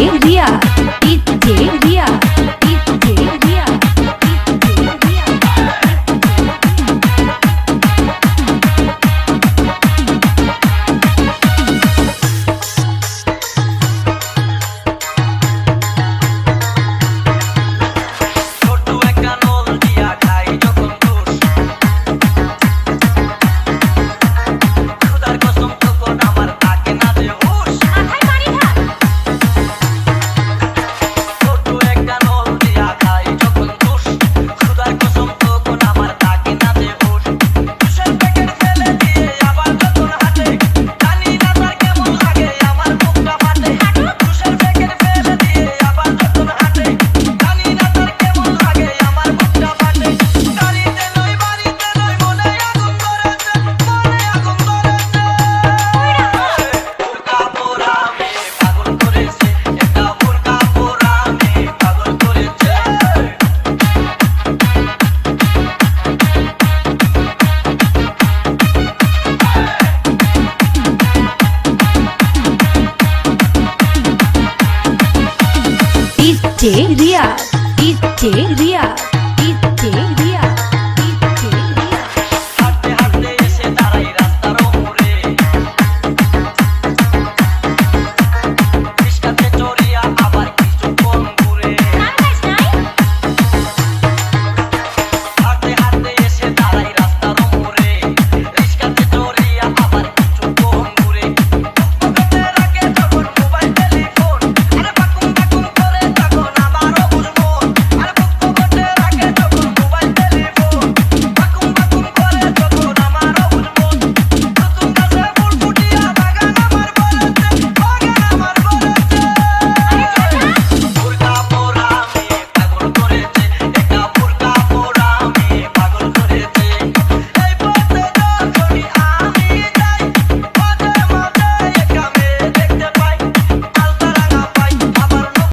DJ Ria DJ Ria DJ Ria DJ Ria